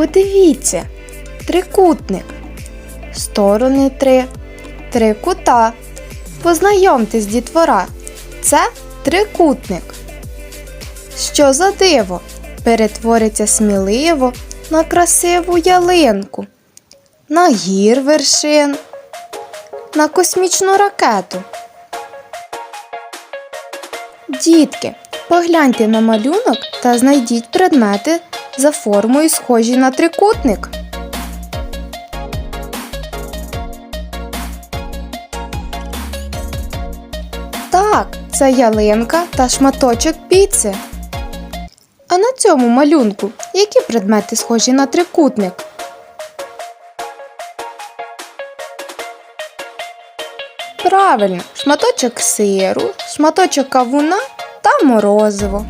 Подивіться, трикутник. Сторони три, три кута. Познайомтесь, дітвора. Це трикутник. Що за диво? Перетвориться сміливо на красиву ялинку, на гір вершин, на космічну ракету. Дітки, погляньте на малюнок та знайдіть предмети за формою схожі на трикутник. Так, це ялинка та шматочок піци. А на цьому малюнку які предмети схожі на трикутник? Правильно, шматочок сиру, шматочок кавуна та морозиво.